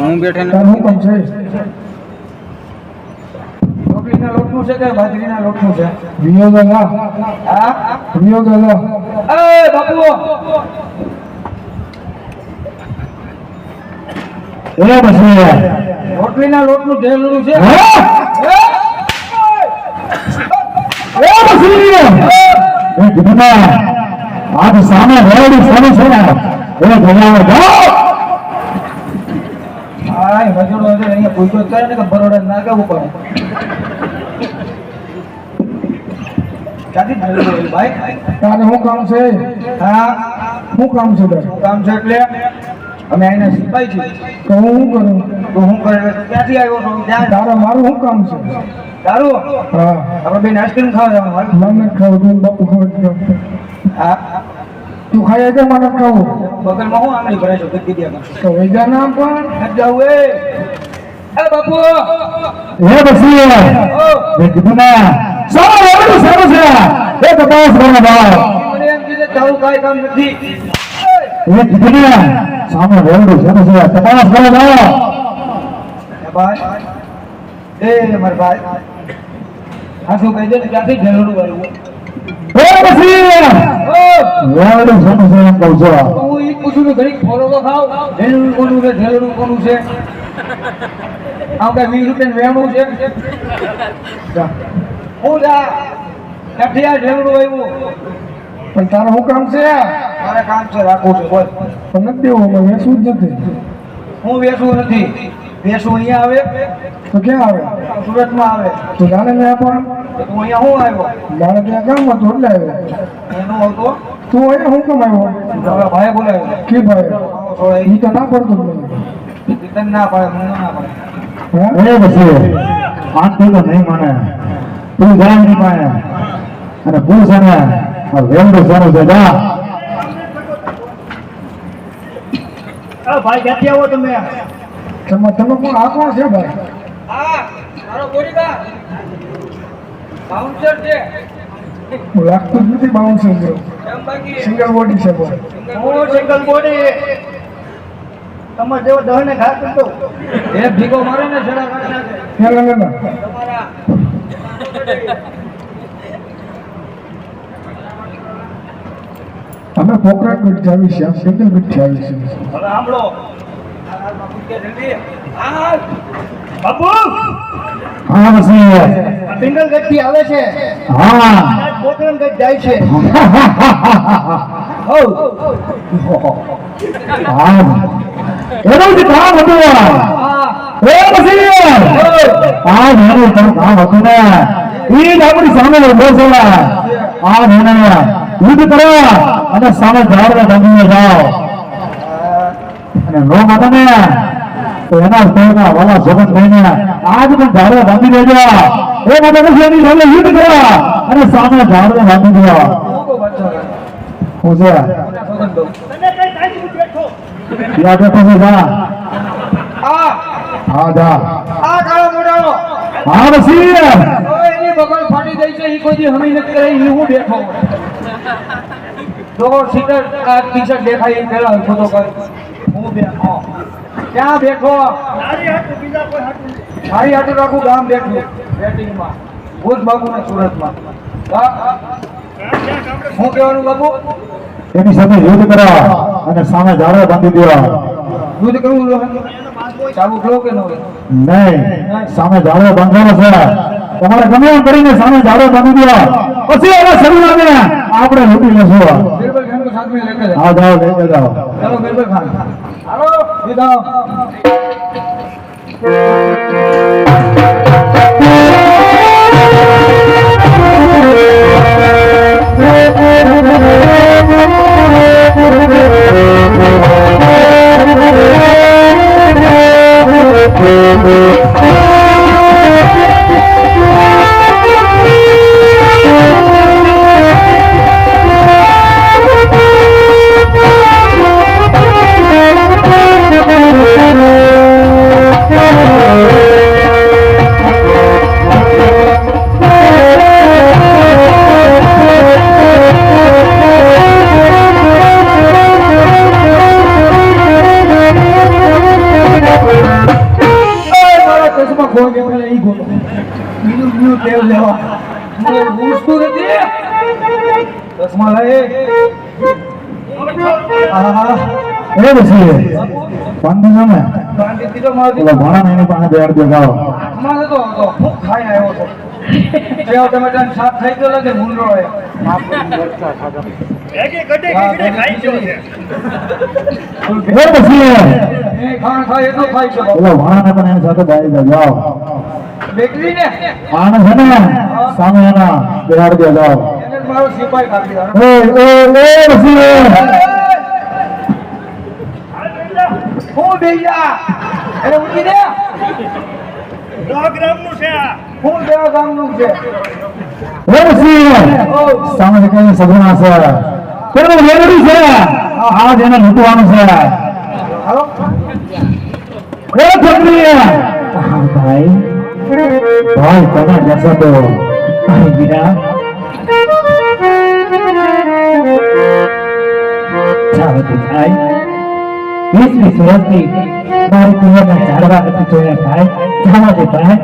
હું બેઠે ને? હું કામ છે? રોટલીના લોટનું છે કે બાજરીના લોટનું છે? વિયો ગલા હા? વિયો ગલા એ બાપુ! એ પછી રોટલીના લોટનું ઢેલું છે. એ પછી એ કીધું આજ સામે રેડી સામે છે ને એ ભગવાન જાઓ હા એ મજૂરો છે અહીંયા પૂછો કરે ને કે બરોડા ના કેવું પડે. ક્યાંથી ભાઈ? તારે શું કામ છે? હા. શું કામ છે તારે? શું કામ છે એટલે? અમે એને સિપાઈ છીએ. તો હું શું કરું? તો હું કરે ક્યાંથી આવ્યો છું? ત્યાં તારો મારું શું કામ છે? તારું? હા. આપણે બેન આઈસ્ક્રીમ ખાવા જવાનું મને ખાવું તું બાપુ ખાવું. તું ખાઈ કે મને ખાવું બગલમાં હું આંગળી ભરાય છું કીધી આગળ તો વૈજા નામ પણ નથી જવું એ એ બાપુ એ પછી ઓ મેં કીધું ને સારું રેડી સારું છે એ તપાસ કરો ભાવ મને એમ કીધે તારું કાંઈ કામ નથી એ કીધું ને સામે રેડી સારું છે તપાસ કરો ભાવ એ ભાઈ એ મારા ભાઈ હા શું કહી દે ને ક્યાંથી ઢેલું આવ્યું પણ તારું શું કામ છે મારે કામ છે રાખવું છે બોલ પણ નથી દેવું વેચવું જ નથી હું વેચવું નથી. વેચવું અહીંયા આવે. તો ક્યાં આવે? સુરતમાં આવે. તો જાણે ને પણ તો તું અહીંયા હું આવ્યો? મારે ત્યાં કામ હતું એટલે આવ્યો. એનો આવતો તું અહીંયા શું કામ આવ્યો? ભાઈ બોલાવ્યો કે ભાઈ? થોડા તો ના પડતું મને. ના પાડે મને. ના પાડે એ પછી આટલું તો નહીં મને. તું જાય નહીં પાડે અને પૂછ આ વેલડું સારું છે જા. ભાઈ ક્યાંથી આવો તમે? તમે તમે કોણ? આ કોણ છે ભાઈ? હા મારો બોડીગાર્ડ બાઉન્સર છે. હું લાગતું જ નથી બાઉન્સર જેવું સિંગલ બોડી છે હું સિંગલ બોડી તમારે જેવો દહને ઘા કરતો એ ભીગો મારે ને જરા ના ના ના તમારા. અમે પોકરા ગઢ જાવી છે સિંગલ ગઢ જાવી છે હવે સાંભળો. બાપુ કે જલ્દી આ બાપુ હા પછી સિંગલ ગઢથી આવે છે હા પોકરણ ગઢ જાય છે હો હા એનું જ કામ હતું હા એ પછી આ નાનું પણ કામ હતું ને ઈ જ આપણી સામે ઊભો છે આ નાના યુદ્ધ કરો અને સામે ઝાડને બાંધીને જાઓ અને નો માતા ને તો એના ઉપરના વાલા જગત ભાઈને આજ પણ ઝાડે બાંધી દેજો. એ માટે એની સામે યુદ્ધ કરવા અને સામે ઝાડને બાંધી દેવા હું છે? યાદ રાખો જા. હા જા. આ કાળો મોઢાનો હા પછી એની બગલ ફાટી ગઈ છે ઈ કોઈ હમી નથી કરે ઈ હું બેઠો લોકો સીટર આ ટી શર્ટ દેખાય પેલા ફોટો કર. સામે જાળો બાંધવાનો છે. તમારે ગમે એમ કરીને સામે જાળો બાંધી દેવા. પછી હવે શરૂ લાગે. આપણે લૂટી લેશું. હા જાઓ લઈ જાઓ ચલો બિલકુલ ખાન. 그 다음 દીધો મારો દીકરો. ભણા એની પાસે બેડ દે ગાવ આમાં નતો આવતો. ખૂબ ખાઈ આવ્યો હતો. તમે ટમેટાનું સાફ થઈ ગયો લાગે ભૂંડરો એ. મારો સિપાઈ કાઢી દીધો. હું બેજા એને ઊંચી દે છે આ. હું દેવા ગામનું છે? એ પછી સામે કઈ સગુણા છે. પેલું વેગડી છે. આ જેને લૂંટવાનું છે. હાલો. એ ભાઈ. ભાઈ તમે જશો તો. ભાઈ બીરા ચાલો તો ભાઈ. વીસ વીસ વર્ષથી મારી કુંવરના ઝાડવા નથી જોયા ભાઈ ચાલો તો ભાઈ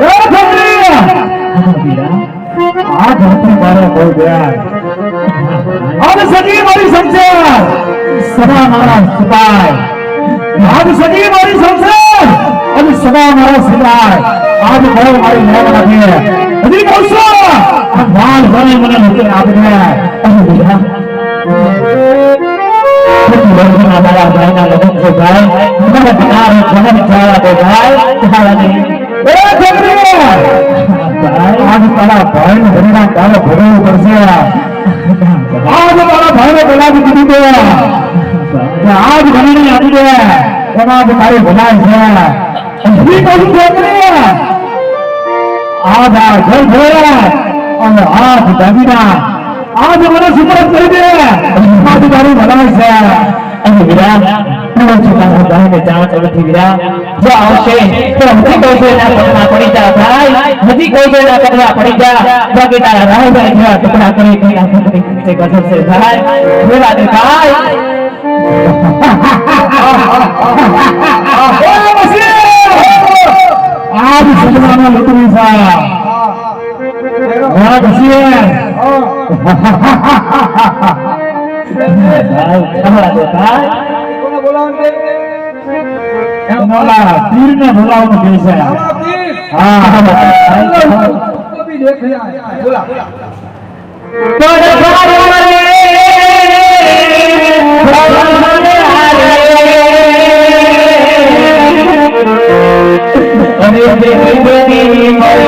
એ છોકરી હા બીરા આ ધરતી મારે બહુ દયા આજ સજી મારી સંસાર સદા મારા સિપાય આજ સજી મારી સંસાર અને સદા મારા સિપાય આજ બહુ મારી મેળ લાગે હજી કહું છું આ માલ બને મને લોકો આપને અને બીજા ભાઈ ભાઈ ભાઈ આજ બોલાવી દીધું છે અને આજ ભણીને આપી દે એમાં તારી ભલાઈ છે હજી કહું છોકરી આજ આ જય ભોળા અને હાથ દાબીના આજ મને સુપરત કરી દે આજ તારી ભલાઈ છે અને છું જાણ નથી વિરા જો આવશે તો હજી પગમાં પડી જા ભાઈ હજી કોઈ કોઈ ના પગમાં પડી જા બાકી તારા રાહ ભાઈ ટુકડા કરી છે ભાઈ બોલા દે ભાઈ આજ સજવાનો છે હા પછી પીર.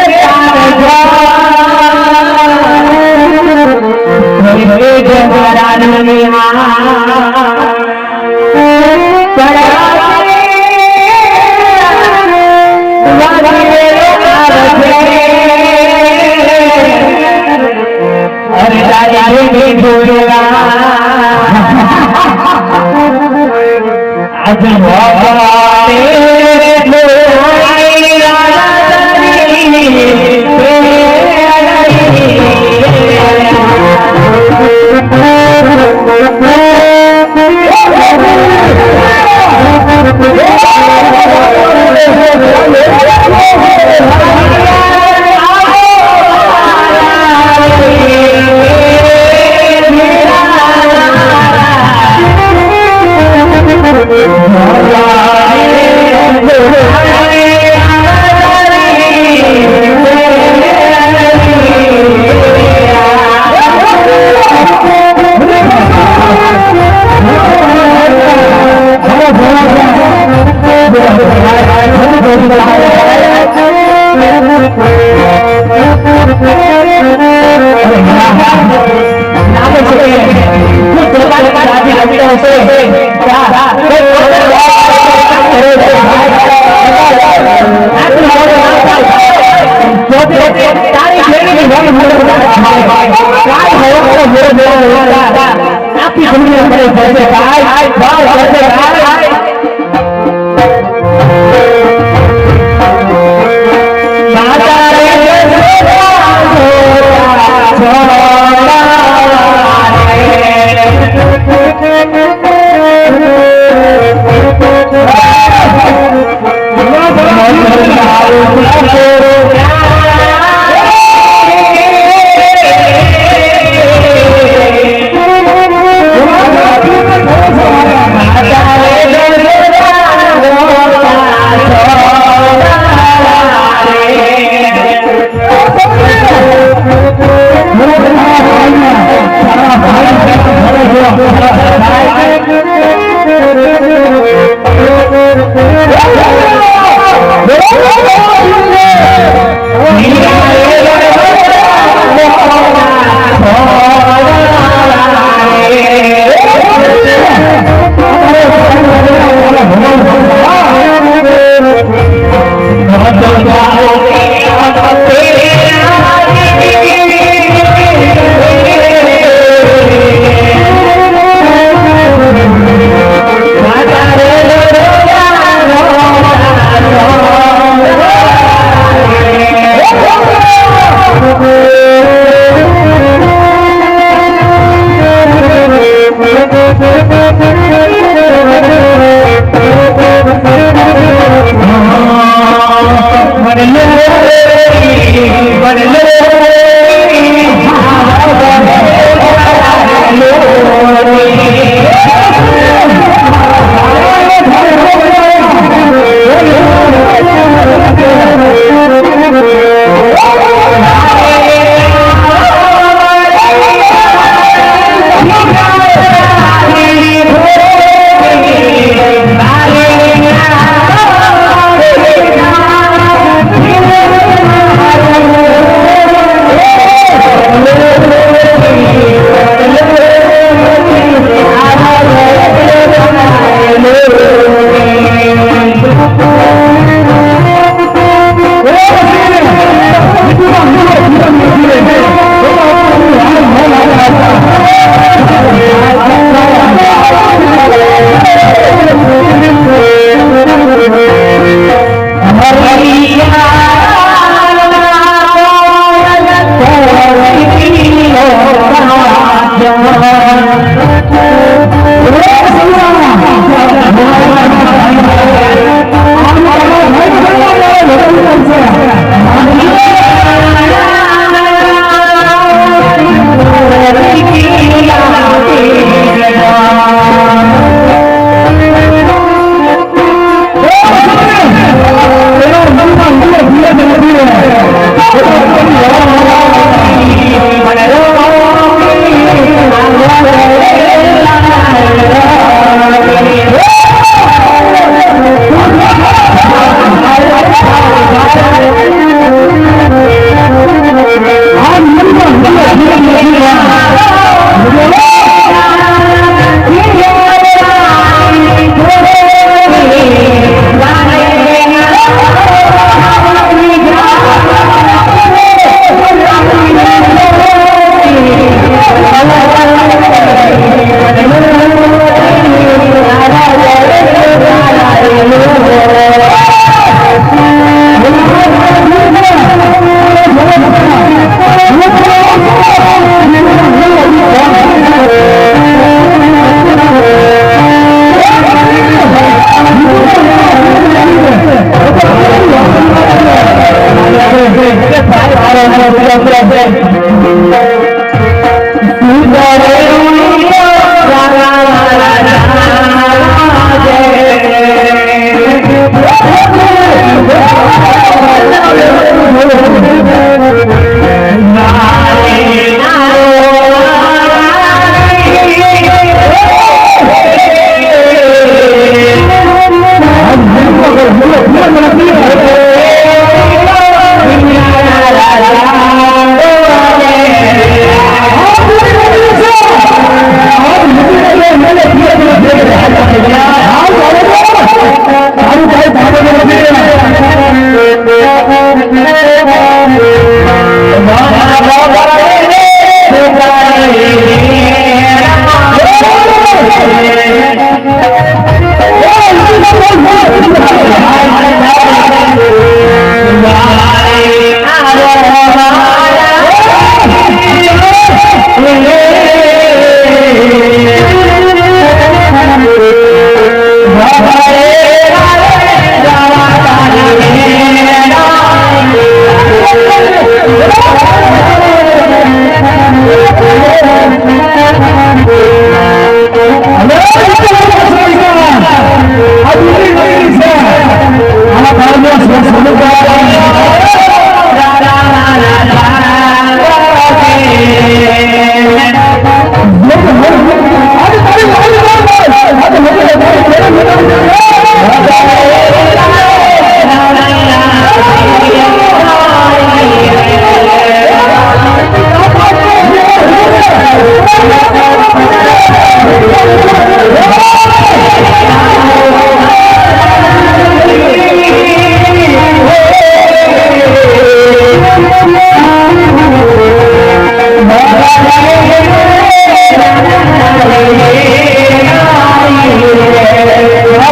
તો બી દેખ લ્યા. બોલા તારા Yeah.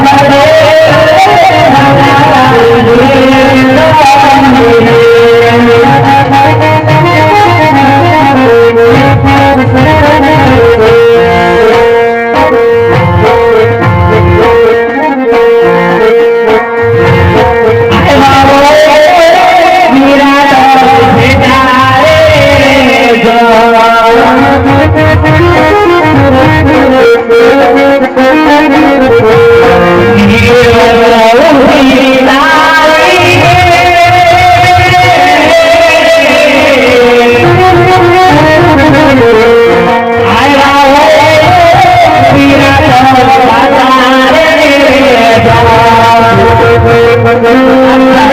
মহানগর Allah.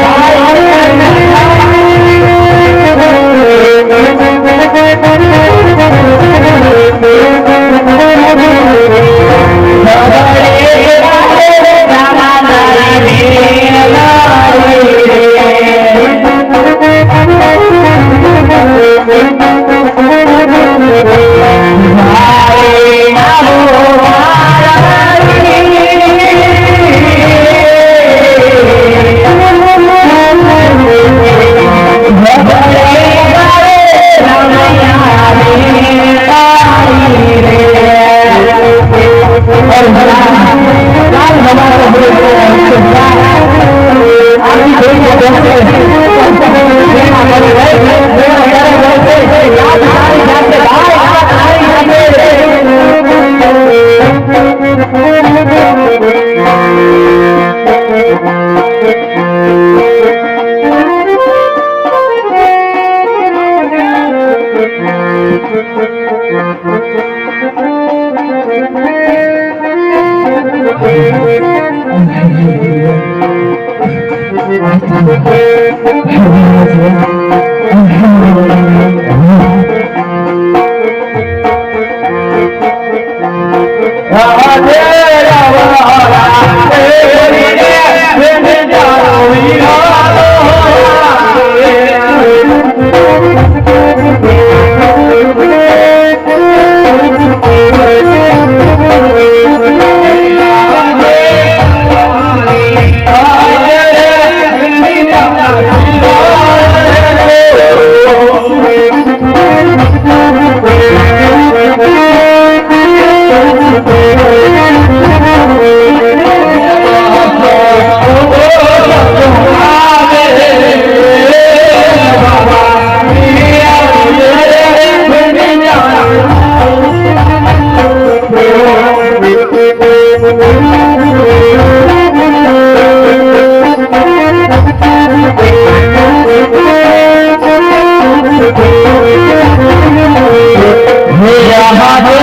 Muhammad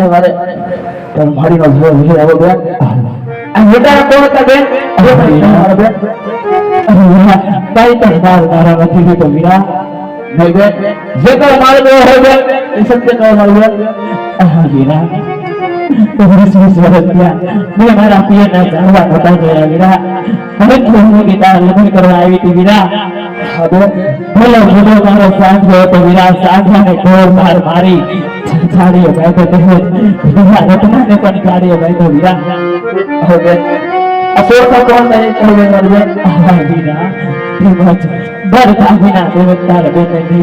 મારી હતા નથી તો જે કઈ મારે એ સત્ય કહે મારું બેન. મીરા. પિયરના જાણવા હવે ગીતા લગ્ન કરવા આવી હતી વીરા ભલો ભલો મારો સાંજો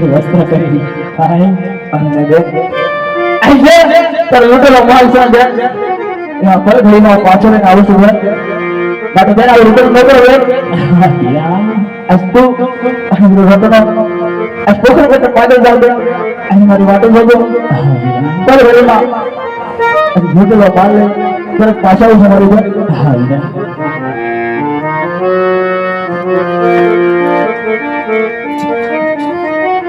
વસ્ત્ર કરી હાય, અને બેન આજે તારો લૂંટેલો માલ છે પર ઘડીનો પાછો આવું છું બાકી બેન આવું લૂંટેલો નહોતો બેન અસ્તુ રતનો આ પોખર કરતા પાછળ જાવ અહીં મારી વાતો જોજો પર ઘડીમાં લૂંટેલો માલ લઈ તરત પાછા છું મારું બેન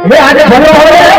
હે આજે ભલો